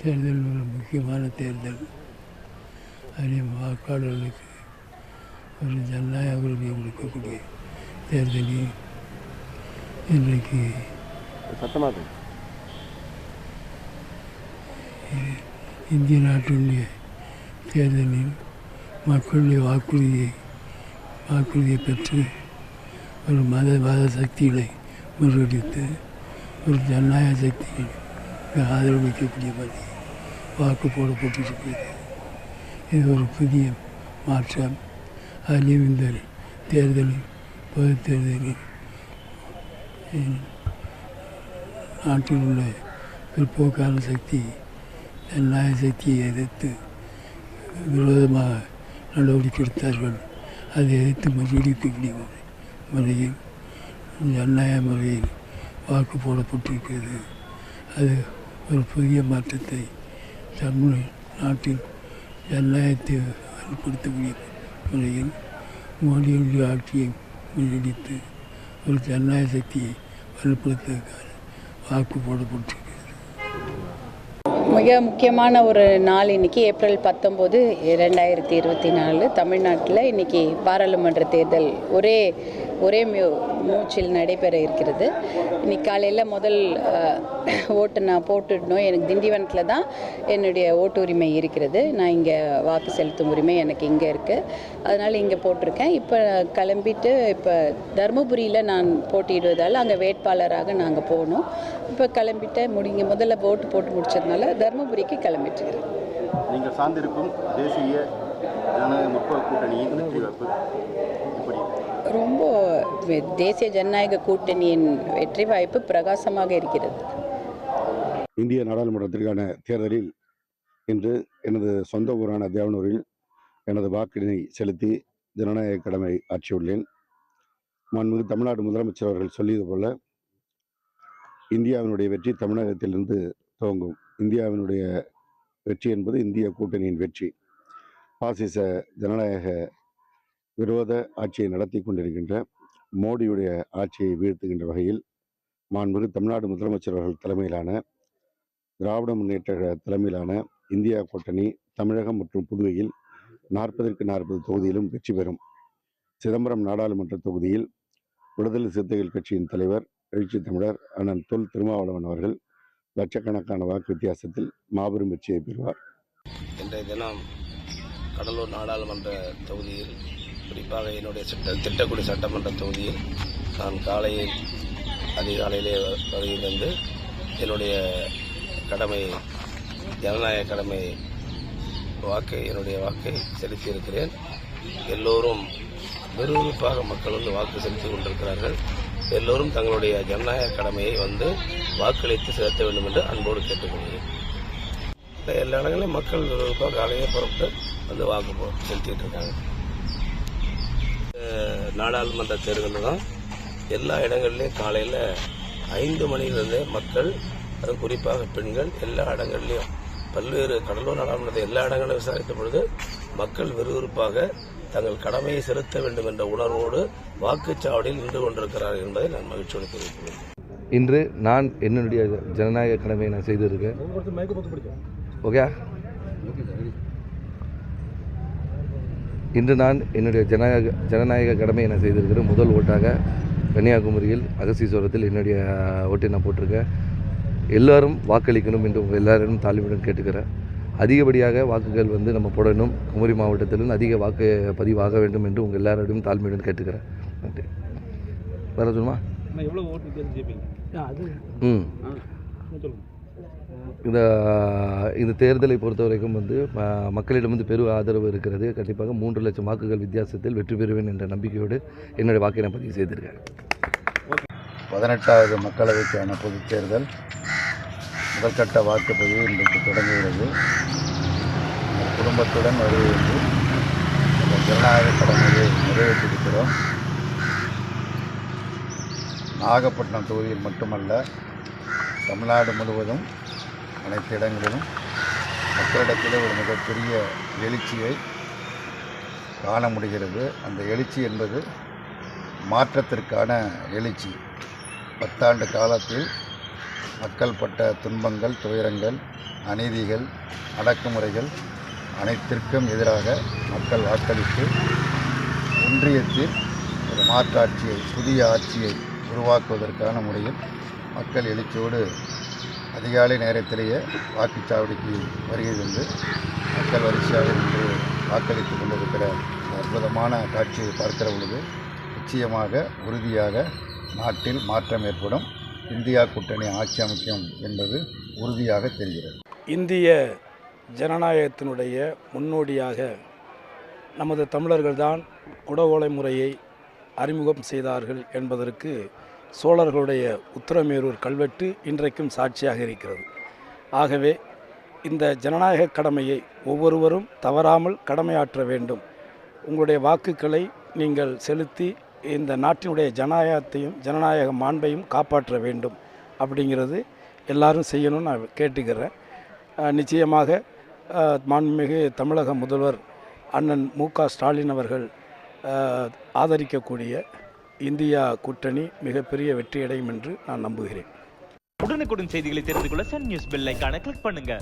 தேர்தல் ஒரு முக்கியமான தேர்தல். அதில் வாக்காளர்களுக்கு ஒரு ஜனநாயக உரிமையை கொடுக்கக்கூடிய தேர்தலில் இன்றைக்கு இந்திய நாட்டினுடைய தேர்தலில் மக்களுடைய வாக்குறுதியை வாக்குறுதியை பெற்று ஒரு மதவாத சக்திகளை முறியடித்து ஒரு ஜனநாயக சக்திகளுக்கு ஆதரவு வைக்கக்கூடிய மாதிரி வாக்கு போட போடப்பட்டிருக்கிறது இது ஒரு புதிய மாற்றம். அதுலேயும் இந்த தேர்தலில் பொது தேர்தலில் நாட்டில் உள்ள பிற்போக்கான சக்தி நியாய சக்தியை எதிர்த்து விரோதமாக நடவடிக்கை எடுத்தார்கள். அதை எதிர்த்து முறியடிக்கக்கூடிய முறையில் ஜனநாயக முறையில் வாக்கு போடப்பட்டிருக்கிறது. அது ஒரு புதிய மாற்றத்தை தமிழ் நாட்டில் ஜனநாயகத்தை வலுப்படுத்தக்கூடிய முறையில் மோடியுடைய ஆட்சியை முன்னெடுத்து ஒரு ஜனநாயக சக்தியை வலுப்படுத்துவதற்கான வாக்கு போடப்பட்டிருக்கிறது. மிக முக்கியமான ஒரு நாள் இன்னைக்கு ஏப்ரல் பத்தொம்போது ரெண்டாயிரத்தி இருபத்தி நாலு தமிழ்நாட்டில் இன்னைக்கு பாராளுமன்ற தேர்தல். ஒரே ஒரே மியூ மூச்சில் நடைபெற இருக்கிறது. இன்னைக்கு காலையில் முதல் ஓட்டு நான் போட்டுடணும். எனக்கு திண்டிவனத்தில் தான் என்னுடைய ஓட்டு உரிமை இருக்கிறது. நான் இங்கே வாக்கு செலுத்தும் உரிமை எனக்கு இங்கே இருக்குது அதனால் இங்கே போட்டிருக்கேன். இப்போ கிளம்பிட்டு இப்போ தருமபுரியில் நான் போட்டியிடுவதால் அங்கே வேட்பாளராக நாங்கள் போகணும். இப்போ கிளம்பிட்டு முடிங்க முதல்ல ஓட்டு போட்டு முடிச்சதுனால தருமபுரிக்கு கிளம்பிட்டுருக்கிறேன் நீங்கள் சார்ந்திருக்கும் தேசிய ஜனநாயக முற்போக்கு கூட்டணியின் வெற்றி வாய்ப்பு இப்படி ரொம்ப தேசிய ஜனநாயக கூட்டணியின் வெற்றி வாய்ப்பு பிரகாசமாக இருக்கிறது. இந்திய நாடாளுமன்றத்திற்கான தேர்தலில் இன்று எனது சொந்த ஊரான தேவனூரில் எனது வாக்கினை செலுத்தி ஜனநாயக கடமை ஆற்றியுள்ளேன். மாண்புமிகு தமிழ்நாடு முதலமைச்சர் அவர்கள் சொல்லியது போல இந்தியாவினுடைய வெற்றி தமிழகத்திலிருந்து துவங்கும். இந்தியாவினுடைய வெற்றி என்பது இந்திய கூட்டணியின் வெற்றி. பாசிச ஜனநாயக விரோத ஆட்சியை நடத்தி கொண்டிருக்கின்ற மோடியுடைய ஆட்சியை வீழ்த்துகின்ற வகையில் மாண்புமிகு தமிழ்நாடு முதலமைச்சர் அவர்கள் தலைமையிலான திராவிட முன்னேற்ற தலைமையிலான இந்தியா கூட்டணி தமிழகம் மற்றும் புதுவையில் நாற்பதற்கு நாற்பது தொகுதியிலும் வெற்றி பெறும். சிதம்பரம் நாடாளுமன்ற தொகுதியில் விடுதலை சிறுத்தைகள் கட்சியின் தலைவர் எழுச்சி தமிழர் அண்ணன் தொல் திருமாவளவன் அவர்கள் லட்சக்கணக்கான வாக்கு வித்தியாசத்தில் மாபெரும் வெற்றியை பெறுவார். இன்றைய தினம் கடலூர் நாடாளுமன்ற தொகுதியில் குறிப்பாக என்னுடைய சட்ட திட்டக்குடி சட்டமன்ற தொகுதியில் நான் காலையில் அதிகாலையிலே வ- என்னுடைய கடமை ஜனநாயக கடமை வாக்கை என்னுடைய வாக்கை செலுத்தியிருக்கிறேன். எல்லோரும் விறுவிறுப்பாக மக்கள் வந்து வாக்கு செலுத்தி கொண்டிருக்கிறார்கள். எல்லோரும் தங்களுடைய ஜனநாயக கடமையை வந்து வாக்களித்து செலுத்த வேண்டும் என்று அன்போடு கேட்டுக்கொள்கிறேன். எல்லா இடங்களிலும் மக்கள் விறுவிறுப்பாக காலையே புறப்பட்டு வந்து வாக்கு செலுத்திட்டு இருக்காங்க. நாடாளுமன்ற தேர்தலில் தான். எல்லா இடங்கள்லையும் காலையில் ஐந்து மணிலிருந்தே மக்கள் அதுவும் குறிப்பாக பெண்கள் எல்லா இடங்கள்லையும் பல்வேறு கடலூர் நாடாளுமன்றத்தை எல்லா இடங்களிலும் விசாரித்த பொழுது மக்கள் விறுவிறுப்பாக தங்கள் கடமையை செலுத்த வேண்டும் என்ற உணர்வோடு வாக்குச்சாவடியில் நின்று கொண்டிருக்கிறார்கள் என்பதை நான் மகிழ்ச்சியோடு தெரிவித்துள்ளேன் இன்று நான் என்னுடைய ஜனநாயக கடமையை நான் செய்திருக்கேன். ஓகே. இன்று நான் என்னுடைய ஜனநாயக ஜனநாயக கடமையை நான் செய்திருக்கிறேன் முதல் ஓட்டாக கன்னியாகுமரியில் அகசீஸ்வரத்தில் என்னுடைய ஓட்டை நான் போட்டிருக்கேன். எல்லாரும் வாக்களிக்கணும் என்று உங்கள் எல்லாரும் தாழ்மையுடன் கேட்டுக்கிறேன். அதிகப்படியாக வாக்குகள் வந்து நம்ம போடணும். குமரி மாவட்டத்திலும் அதிக வாக்கு பதிவாக வேண்டும் என்று உங்கள் எல்லாரோடையும் தாழ்மையுடன் கேட்டுக்கிறேன். நன்றி. வேற சொல்லுமா? ம். சொல்லுங்கள் இந்த இந்த தேர்தலை பொறுத்த வரைக்கும் வந்து மக்களிடம் வந்து பெரும் ஆதரவு இருக்கிறது. கண்டிப்பாக மூன்று லட்சம் வாக்குகள் வித்தியாசத்தில் வெற்றி பெறுவேன் என்ற நம்பிக்கையோடு என்னுடைய வாக்கை நான் பதிவு செய்திருக்கேன். பதினெட்டாவது மக்களவைக்கான பொதுத் தேர்தல். முதற்கட்ட வாக்குப்பதிவு இன்றைக்கு தொடங்குகிறது. குடும்பத்துடன் வருவது ஜனநாயக கடமையை நிறைவேற்றியிருக்கிறோம். நாகப்பட்டினம் தொகுதியில் மட்டுமல்ல தமிழ்நாடு முழுவதும் அனைத்து இடங்களிலும் மக்களிடத்திலே ஒரு மிகப்பெரிய எழுச்சியை காண முடிகிறது. அந்த எழுச்சி என்பது மாற்றத்திற்கான எழுச்சி. பத்தாண்டு காலத்தில் மக்கள் பட்ட துன்பங்கள் துயரங்கள் அநீதிகள் அடக்குமுறைகள் அனைத்திற்கும் எதிராக மக்கள் வாக்களித்து ஒன்றியத்தில் ஒரு மாற்றாட்சியை புதிய ஆட்சியை உருவாக்குவதற்கான முறையில் மக்கள் எழுச்சியோடு அதிகாலை நேரத்திலேயே வாக்குச்சாவடிக்கு வருகை தந்து மக்கள் வரிசையாக நின்று வாக்களித்துக் கொண்டிருக்கிற அற்புதமான காட்சியை பார்க்கிற பொழுது நிச்சயமாக உறுதியாக நாட்டில் மாற்றம் ஏற்படும். இந்தியா கூட்டணி ஆட்சி அமைக்கும் என்பது உறுதியாக தெரிகிறது. இந்திய ஜனநாயகத்தினுடைய முன்னோடியாக நமது தமிழர்கள்தான் குடவோலை முறையை அறிமுகம் செய்தார்கள் என்பதற்கு சோழர்களுடைய உத்தரமேரூர் கல்வெட்டு இன்றைக்கும் சாட்சியாக இருக்கிறது. ஆகவே இந்த ஜனநாயக கடமையை ஒவ்வொருவரும் தவறாமல் கடமையாற்ற வேண்டும். உங்களுடைய வாக்குகளை நீங்கள் செலுத்தி இந்த நாட்டினுடைய ஜனநாயகத்தையும் ஜனநாயக மாண்பையும் காப்பாற்ற வேண்டும் அப்படிங்கிறது எல்லாரும் செய்யணும்னு நான் கேட்டுக்கிறேன். நிச்சயமாக மாண்புமிகு தமிழக முதல்வர் அண்ணன் மு க ஸ்டாலின் அவர்கள் ஆதரிக்கக்கூடிய இந்தியா கூட்டணி மிகப்பெரிய வெற்றியடையும் என்று நான் நம்புகிறேன். உடனுக்குடன் செய்திகளை தெரிந்து கொள்ள சன் நியூஸ் பெல் ஐக்கான கிளிக் பண்ணுங்க.